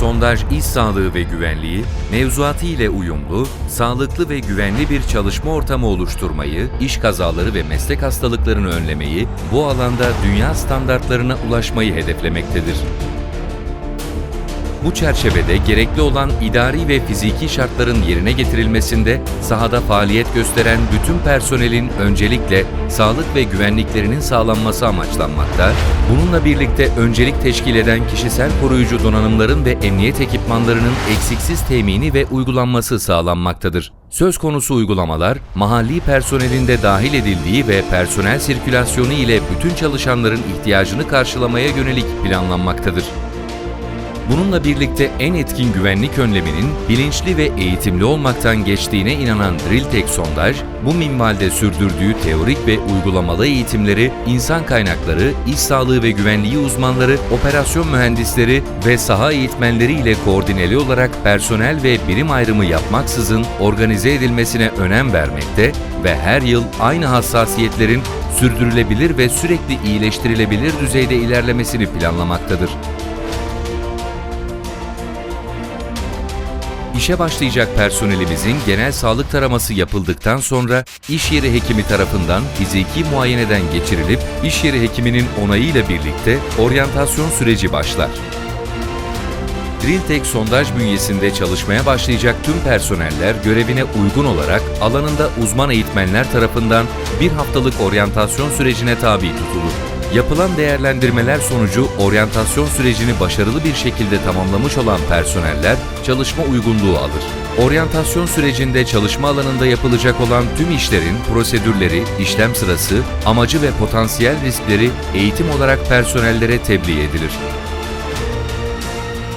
Sondaj iş sağlığı ve güvenliği, mevzuatı ile uyumlu, sağlıklı ve güvenli bir çalışma ortamı oluşturmayı, iş kazaları ve meslek hastalıklarını önlemeyi, bu alanda dünya standartlarına ulaşmayı hedeflemektedir. Bu çerçevede gerekli olan idari ve fiziki şartların yerine getirilmesinde sahada faaliyet gösteren bütün personelin öncelikle sağlık ve güvenliklerinin sağlanması amaçlanmakta, bununla birlikte öncelik teşkil eden kişisel koruyucu donanımların ve emniyet ekipmanlarının eksiksiz temini ve uygulanması sağlanmaktadır. Söz konusu uygulamalar, mahalli personelin de dahil edildiği ve personel sirkülasyonu ile bütün çalışanların ihtiyacını karşılamaya yönelik planlanmaktadır. Bununla birlikte en etkin güvenlik önleminin bilinçli ve eğitimli olmaktan geçtiğine inanan Drilltek Sondaj, bu minvalde sürdürdüğü teorik ve uygulamalı eğitimleri insan kaynakları, iş sağlığı ve güvenliği uzmanları, operasyon mühendisleri ve saha eğitmenleri ile koordineli olarak personel ve birim ayrımı yapmaksızın organize edilmesine önem vermekte ve her yıl aynı hassasiyetlerin sürdürülebilir ve sürekli iyileştirilebilir düzeyde ilerlemesini planlamaktadır. İşe başlayacak personelimizin genel sağlık taraması yapıldıktan sonra iş yeri hekimi tarafından fiziki muayeneden geçirilip iş yeri hekiminin onayıyla birlikte oryantasyon süreci başlar. Drilltek sondaj bünyesinde çalışmaya başlayacak tüm personeller görevine uygun olarak alanında uzman eğitmenler tarafından bir haftalık oryantasyon sürecine tabi tutulur. Yapılan değerlendirmeler sonucu oryantasyon sürecini başarılı bir şekilde tamamlamış olan personeller çalışma uygunluğu alır. Oryantasyon sürecinde çalışma alanında yapılacak olan tüm işlerin prosedürleri, işlem sırası, amacı ve potansiyel riskleri eğitim olarak personellere tebliğ edilir.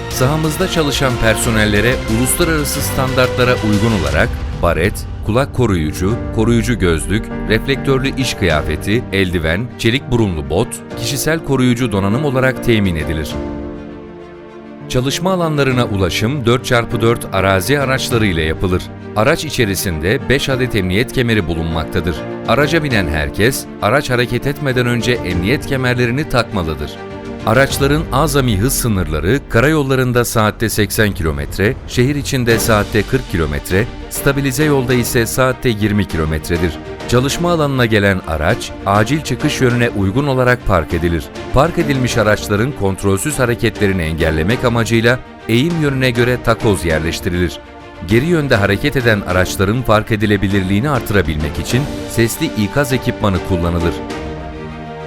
Sahamızda çalışan personellere uluslararası standartlara uygun olarak baret, kulak koruyucu, koruyucu gözlük, reflektörlü iş kıyafeti, eldiven, çelik burunlu bot, kişisel koruyucu donanım olarak temin edilir. Çalışma alanlarına ulaşım 4x4 arazi araçları ile yapılır. Araç içerisinde 5 adet emniyet kemeri bulunmaktadır. Araca binen herkes, araç hareket etmeden önce emniyet kemerlerini takmalıdır. Araçların azami hız sınırları karayollarında saatte 80 km, şehir içinde saatte 40 km, stabilize yolda ise saatte 20 kilometredir. Çalışma alanına gelen araç, acil çıkış yönüne uygun olarak park edilir. Park edilmiş araçların kontrolsüz hareketlerini engellemek amacıyla eğim yönüne göre takoz yerleştirilir. Geri yönde hareket eden araçların fark edilebilirliğini artırabilmek için sesli ikaz ekipmanı kullanılır.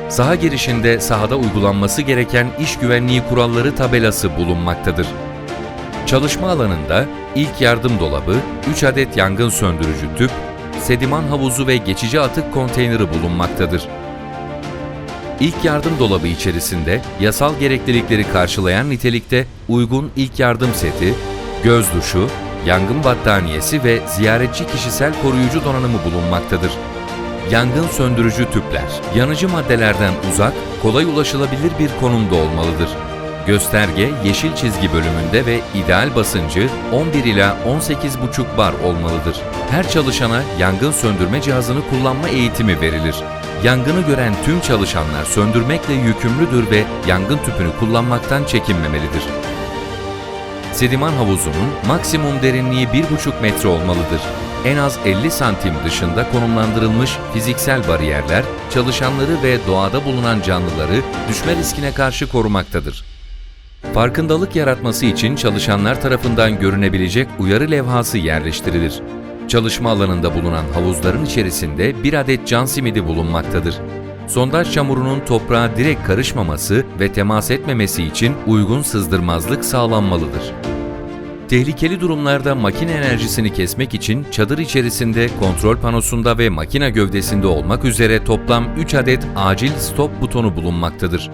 Saha girişinde sahada uygulanması gereken iş güvenliği kuralları tabelası bulunmaktadır. Çalışma alanında ilk yardım dolabı, 3 adet yangın söndürücü tüp, sediman havuzu ve geçici atık konteyneri bulunmaktadır. İlk yardım dolabı içerisinde yasal gereklilikleri karşılayan nitelikte uygun ilk yardım seti, göz duşu, yangın battaniyesi ve ziyaretçi kişisel koruyucu donanımı bulunmaktadır. Yangın söndürücü tüpler, yanıcı maddelerden uzak, kolay ulaşılabilir bir konumda olmalıdır. Gösterge yeşil çizgi bölümünde ve ideal basıncı 11 ila 18,5 bar olmalıdır. Her çalışana yangın söndürme cihazını kullanma eğitimi verilir. Yangını gören tüm çalışanlar söndürmekle yükümlüdür ve yangın tüpünü kullanmaktan çekinmemelidir. Sediman havuzunun maksimum derinliği 1,5 metre olmalıdır. En az 50 santim dışında konumlandırılmış fiziksel bariyerler, çalışanları ve doğada bulunan canlıları düşme riskine karşı korumaktadır. Farkındalık yaratması için çalışanlar tarafından görünebilecek uyarı levhası yerleştirilir. Çalışma alanında bulunan havuzların içerisinde bir adet can simidi bulunmaktadır. Sondaj çamurunun toprağa direkt karışmaması ve temas etmemesi için uygun sızdırmazlık sağlanmalıdır. Tehlikeli durumlarda makine enerjisini kesmek için çadır içerisinde kontrol panosunda ve makine gövdesinde olmak üzere toplam 3 adet acil stop butonu bulunmaktadır.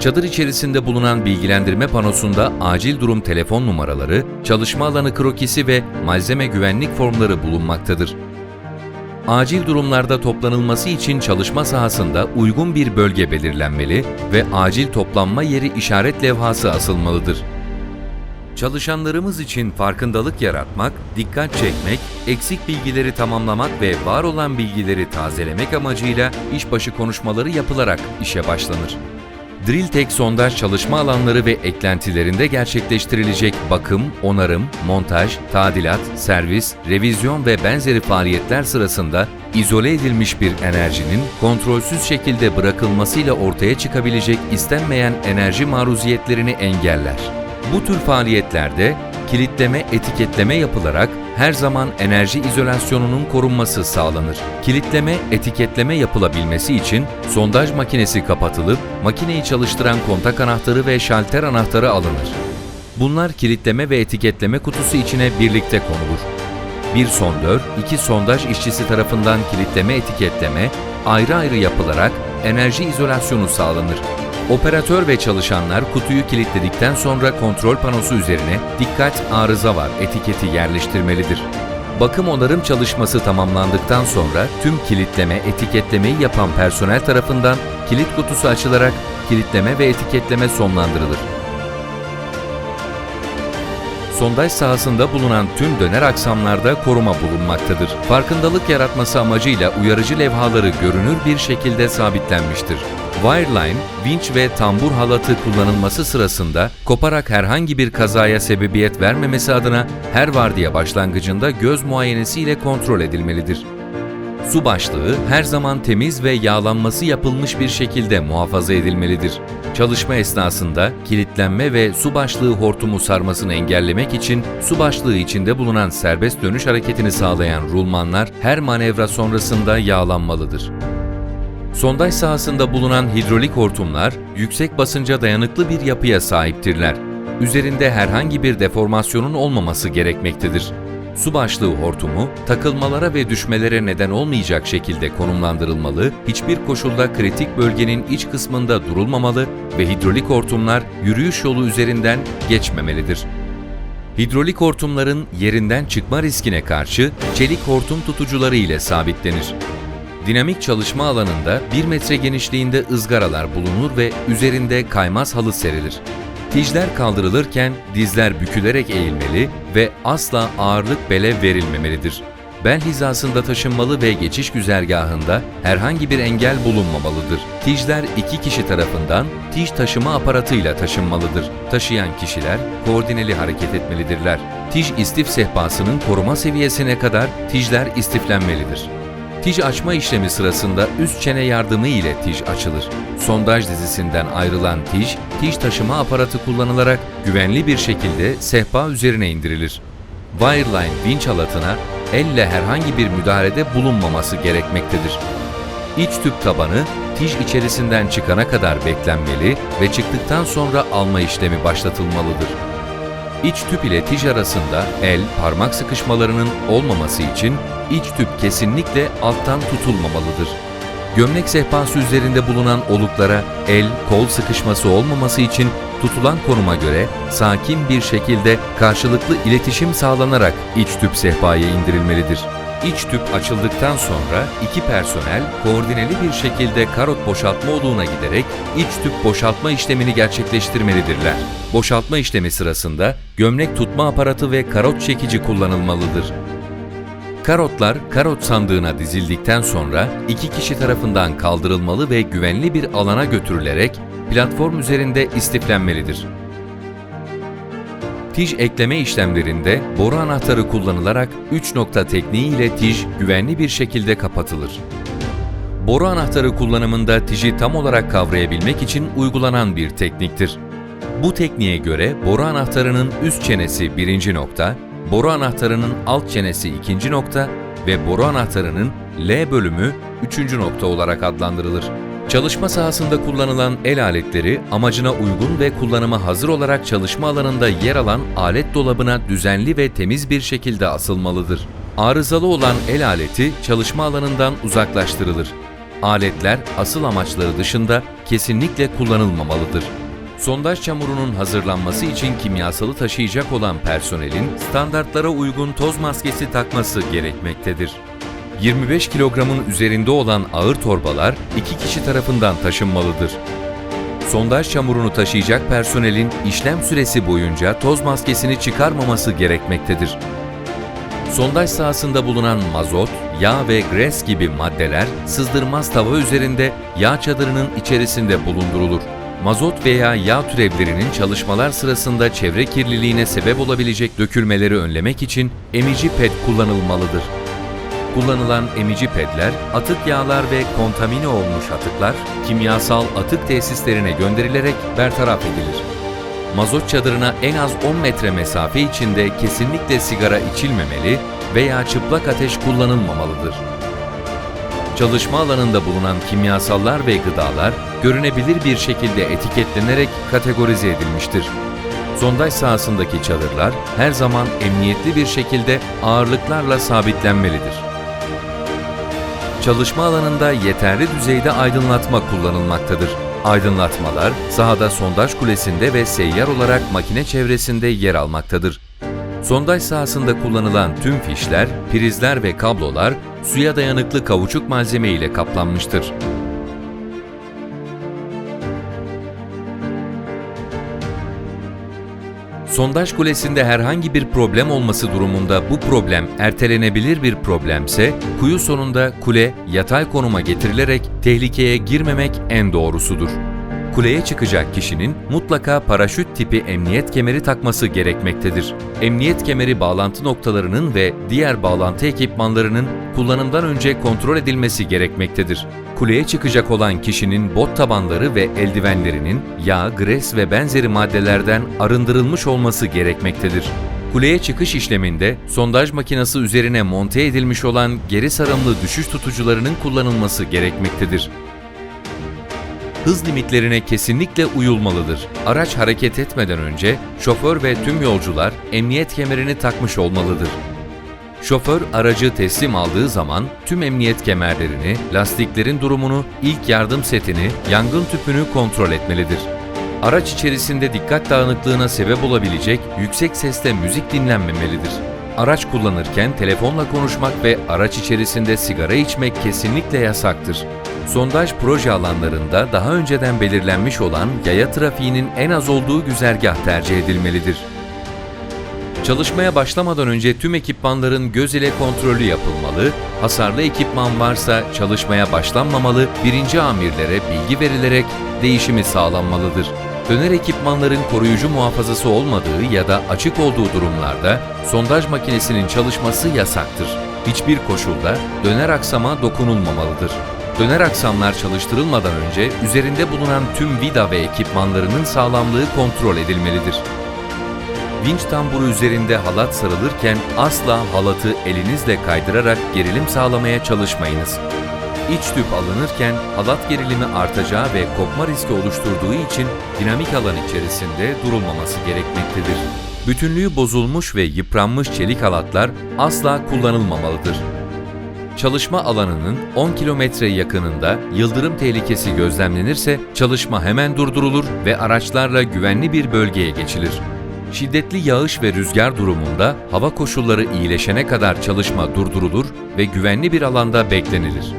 Çadır içerisinde bulunan bilgilendirme panosunda acil durum telefon numaraları, çalışma alanı krokisi ve malzeme güvenlik formları bulunmaktadır. Acil durumlarda toplanılması için çalışma sahasında uygun bir bölge belirlenmeli ve acil toplanma yeri işaret levhası asılmalıdır. Çalışanlarımız için farkındalık yaratmak, dikkat çekmek, eksik bilgileri tamamlamak ve var olan bilgileri tazelemek amacıyla işbaşı konuşmaları yapılarak işe başlanır. Drilltek sondaj çalışma alanları ve eklentilerinde gerçekleştirilecek bakım, onarım, montaj, tadilat, servis, revizyon ve benzeri faaliyetler sırasında izole edilmiş bir enerjinin kontrolsüz şekilde bırakılmasıyla ortaya çıkabilecek istenmeyen enerji maruziyetlerini engeller. Bu tür faaliyetlerde kilitleme, etiketleme yapılarak her zaman enerji izolasyonunun korunması sağlanır. Kilitleme, etiketleme yapılabilmesi için sondaj makinesi kapatılıp makineyi çalıştıran kontak anahtarı ve şalter anahtarı alınır. Bunlar kilitleme ve etiketleme kutusu içine birlikte konulur. Bir sondör, iki sondaj işçisi tarafından kilitleme etiketleme ayrı ayrı yapılarak enerji izolasyonu sağlanır. Operatör ve çalışanlar kutuyu kilitledikten sonra kontrol panosu üzerine dikkat arıza var etiketi yerleştirmelidir. Bakım onarım çalışması tamamlandıktan sonra tüm kilitleme, etiketlemeyi yapan personel tarafından kilit kutusu açılarak kilitleme ve etiketleme sonlandırılır. Sondaj sahasında bulunan tüm döner aksamlarda koruma bulunmaktadır. Farkındalık yaratması amacıyla uyarıcı levhaları görünür bir şekilde sabitlenmiştir. Wireline, vinç ve tambur halatı kullanılması sırasında koparak herhangi bir kazaya sebebiyet vermemesi adına her vardiya başlangıcında göz muayenesi ile kontrol edilmelidir. Su başlığı her zaman temiz ve yağlanması yapılmış bir şekilde muhafaza edilmelidir. Çalışma esnasında kilitlenme ve su başlığı hortumu sarmasını engellemek için su başlığı içinde bulunan serbest dönüş hareketini sağlayan rulmanlar her manevra sonrasında yağlanmalıdır. Sondaj sahasında bulunan hidrolik hortumlar yüksek basınca dayanıklı bir yapıya sahiptirler. Üzerinde herhangi bir deformasyonun olmaması gerekmektedir. Su başlığı hortumu, takılmalara ve düşmelere neden olmayacak şekilde konumlandırılmalı, hiçbir koşulda kritik bölgenin iç kısmında durulmamalı ve hidrolik hortumlar yürüyüş yolu üzerinden geçmemelidir. Hidrolik hortumların yerinden çıkma riskine karşı çelik hortum tutucuları ile sabitlenir. Dinamik çalışma alanında 1 metre genişliğinde ızgaralar bulunur ve üzerinde kaymaz halı serilir. Tijler kaldırılırken dizler bükülerek eğilmeli ve asla ağırlık bele verilmemelidir. Bel hizasında taşınmalı ve geçiş güzergahında herhangi bir engel bulunmamalıdır. Tijler iki kişi tarafından tij taşıma aparatıyla taşınmalıdır. Taşıyan kişiler koordineli hareket etmelidirler. Tij istif sehpasının koruma seviyesine kadar tijler istiflenmelidir. Tij açma işlemi sırasında üst çene yardımı ile tij açılır. Sondaj dizisinden ayrılan tij, tij taşıma aparatı kullanılarak güvenli bir şekilde sehpa üzerine indirilir. Wireline vinç halatına elle herhangi bir müdahalede bulunmaması gerekmektedir. İç tüp tabanı tij içerisinden çıkana kadar beklenmeli ve çıktıktan sonra alma işlemi başlatılmalıdır. İç tüp ile tij arasında el, parmak sıkışmalarının olmaması için iç tüp kesinlikle alttan tutulmamalıdır. Gömlek sehpası üzerinde bulunan oluklara el, kol sıkışması olmaması için tutulan konuma göre sakin bir şekilde karşılıklı iletişim sağlanarak iç tüp sehpaya indirilmelidir. İç tüp açıldıktan sonra iki personel koordineli bir şekilde karot boşaltma olduğuna giderek iç tüp boşaltma işlemini gerçekleştirmelidirler. Boşaltma işlemi sırasında gömlek tutma aparatı ve karot çekici kullanılmalıdır. Karotlar karot sandığına dizildikten sonra iki kişi tarafından kaldırılmalı ve güvenli bir alana götürülerek platform üzerinde istiflenmelidir. Tij ekleme işlemlerinde boru anahtarı kullanılarak 3 nokta tekniği ile tij güvenli bir şekilde kapatılır. Boru anahtarı kullanımında tiji tam olarak kavrayabilmek için uygulanan bir tekniktir. Bu tekniğe göre boru anahtarının üst çenesi birinci nokta, boru anahtarının alt çenesi ikinci nokta ve boru anahtarının L bölümü üçüncü nokta olarak adlandırılır. Çalışma sahasında kullanılan el aletleri amacına uygun ve kullanıma hazır olarak çalışma alanında yer alan alet dolabına düzenli ve temiz bir şekilde asılmalıdır. Arızalı olan el aleti çalışma alanından uzaklaştırılır. Aletler asıl amaçları dışında kesinlikle kullanılmamalıdır. Sondaj çamurunun hazırlanması için kimyasalı taşıyacak olan personelin standartlara uygun toz maskesi takması gerekmektedir. 25 kilogramın üzerinde olan ağır torbalar iki kişi tarafından taşınmalıdır. Sondaj çamurunu taşıyacak personelin işlem süresi boyunca toz maskesini çıkarmaması gerekmektedir. Sondaj sahasında bulunan mazot, yağ ve gres gibi maddeler sızdırmaz tava üzerinde yağ çadırının içerisinde bulundurulur. mazot veya yağ türevlerinin çalışmalar sırasında çevre kirliliğine sebep olabilecek dökülmeleri önlemek için emici ped kullanılmalıdır. Kullanılan emici pedler, atık yağlar ve kontamine olmuş atıklar kimyasal atık tesislerine gönderilerek bertaraf edilir. Mazot çadırına en az 10 metre mesafe içinde kesinlikle sigara içilmemeli veya çıplak ateş kullanılmamalıdır. Çalışma alanında bulunan kimyasallar ve gıdalar görünebilir bir şekilde etiketlenerek kategorize edilmiştir. Sondaj sahasındaki çadırlar her zaman emniyetli bir şekilde ağırlıklarla sabitlenmelidir. Çalışma alanında yeterli düzeyde aydınlatma kullanılmaktadır. Aydınlatmalar sahada sondaj kulesinde ve seyyar olarak makine çevresinde yer almaktadır. Sondaj sahasında kullanılan tüm fişler, prizler ve kablolar suya dayanıklı kauçuk malzeme ile kaplanmıştır. Sondaj kulesinde herhangi bir problem olması durumunda bu problem ertelenebilir bir problemse, kuyu sonunda kule yatay konuma getirilerek tehlikeye girmemek en doğrusudur. Kuleye çıkacak kişinin mutlaka paraşüt tipi emniyet kemeri takması gerekmektedir. Emniyet kemeri bağlantı noktalarının ve diğer bağlantı ekipmanlarının kullanımdan önce kontrol edilmesi gerekmektedir. Kuleye çıkacak olan kişinin bot tabanları ve eldivenlerinin yağ, gres ve benzeri maddelerden arındırılmış olması gerekmektedir. Kuleye çıkış işleminde sondaj makinesi üzerine monte edilmiş olan geri sarımlı düşüş tutucularının kullanılması gerekmektedir hız limitlerine kesinlikle uyulmalıdır. Araç hareket etmeden önce şoför ve tüm yolcular emniyet kemerini takmış olmalıdır. Şoför aracı teslim aldığı zaman tüm emniyet kemerlerini, lastiklerin durumunu, ilk yardım setini, yangın tüpünü kontrol etmelidir. Araç içerisinde dikkat dağınıklığına sebep olabilecek yüksek sesle müzik dinlenmemelidir. Araç kullanırken telefonla konuşmak ve araç içerisinde sigara içmek kesinlikle yasaktır. Sondaj proje alanlarında daha önceden belirlenmiş olan yaya trafiğinin en az olduğu güzergah tercih edilmelidir. Çalışmaya başlamadan önce tüm ekipmanların göz ile kontrolü yapılmalı, hasarlı ekipman varsa çalışmaya başlanmamalı, birinci amirlere bilgi verilerek değişimi sağlanmalıdır. Döner ekipmanların koruyucu muhafazası olmadığı ya da açık olduğu durumlarda sondaj makinesinin çalışması yasaktır. Hiçbir koşulda döner aksama dokunulmamalıdır. Döner aksamlar çalıştırılmadan önce üzerinde bulunan tüm vida ve ekipmanlarının sağlamlığı kontrol edilmelidir. Vinç tamburu üzerinde halat sarılırken asla halatı elinizle kaydırarak gerilim sağlamaya çalışmayınız. İç tüp alınırken halat gerilimi artacağı ve kopma riski oluşturduğu için dinamik alan içerisinde durulmaması gerekmektedir. Bütünlüğü bozulmuş ve yıpranmış çelik halatlar asla kullanılmamalıdır. Çalışma alanının 10 kilometre yakınında yıldırım tehlikesi gözlemlenirse çalışma hemen durdurulur ve araçlarla güvenli bir bölgeye geçilir. Şiddetli yağış ve rüzgar durumunda hava koşulları iyileşene kadar çalışma durdurulur ve güvenli bir alanda beklenilir.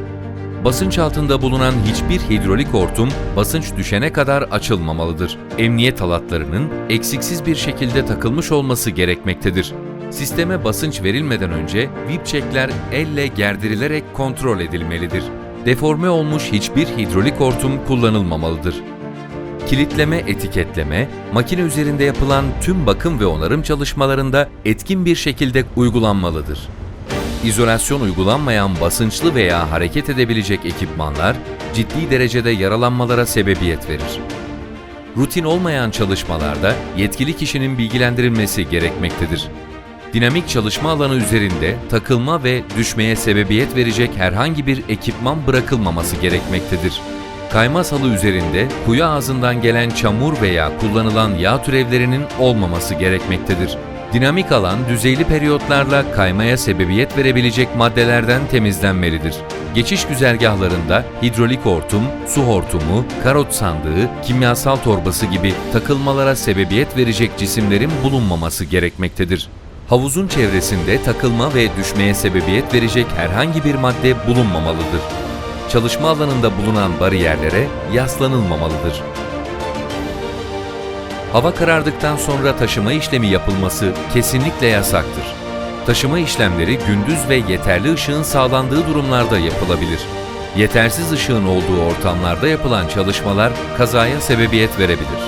Basınç altında bulunan hiçbir hidrolik hortum basınç düşene kadar açılmamalıdır. Emniyet halatlarının eksiksiz bir şekilde takılmış olması gerekmektedir. Sisteme basınç verilmeden önce vipçekler elle gerdirilerek kontrol edilmelidir. Deforme olmuş hiçbir hidrolik hortum kullanılmamalıdır. Kilitleme, etiketleme, makine üzerinde yapılan tüm bakım ve onarım çalışmalarında etkin bir şekilde uygulanmalıdır. İzolasyon uygulanmayan basınçlı veya hareket edebilecek ekipmanlar ciddi derecede yaralanmalara sebebiyet verir. Rutin olmayan çalışmalarda yetkili kişinin bilgilendirilmesi gerekmektedir. Dinamik çalışma alanı üzerinde takılma ve düşmeye sebebiyet verecek herhangi bir ekipman bırakılmaması gerekmektedir. Kayma salı üzerinde kuyu ağzından gelen çamur veya kullanılan yağ türevlerinin olmaması gerekmektedir. Dinamik alan düzeyli periyotlarla kaymaya sebebiyet verebilecek maddelerden temizlenmelidir. Geçiş güzergahlarında hidrolik hortum, su hortumu, karot sandığı, kimyasal torbası gibi takılmalara sebebiyet verecek cisimlerin bulunmaması gerekmektedir. Havuzun çevresinde takılma ve düşmeye sebebiyet verecek herhangi bir madde bulunmamalıdır. Çalışma alanında bulunan bariyerlere yaslanılmamalıdır. Hava karardıktan sonra taşıma işlemi yapılması kesinlikle yasaktır. Taşıma işlemleri gündüz ve yeterli ışığın sağlandığı durumlarda yapılabilir. Yetersiz ışığın olduğu ortamlarda yapılan çalışmalar kazaya sebebiyet verebilir.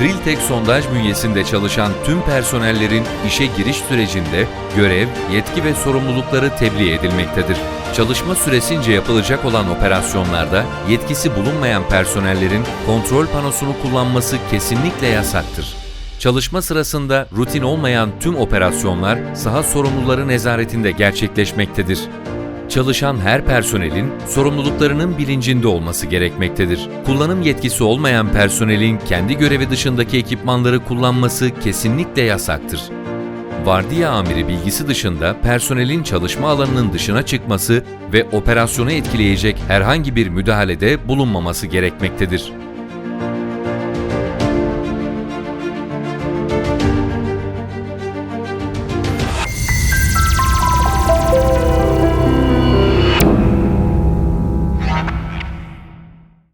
Drilltek sondaj bünyesinde çalışan tüm personellerin işe giriş sürecinde görev, yetki ve sorumlulukları tebliğ edilmektedir. Çalışma süresince yapılacak olan operasyonlarda yetkisi bulunmayan personellerin kontrol panosunu kullanması kesinlikle yasaktır. Çalışma sırasında rutin olmayan tüm operasyonlar saha sorumluları nezaretinde gerçekleşmektedir. Çalışan her personelin sorumluluklarının bilincinde olması gerekmektedir. Kullanım yetkisi olmayan personelin kendi görevi dışındaki ekipmanları kullanması kesinlikle yasaktır. Vardiya amiri bilgisi dışında personelin çalışma alanının dışına çıkması ve operasyonu etkileyecek herhangi bir müdahalede bulunmaması gerekmektedir.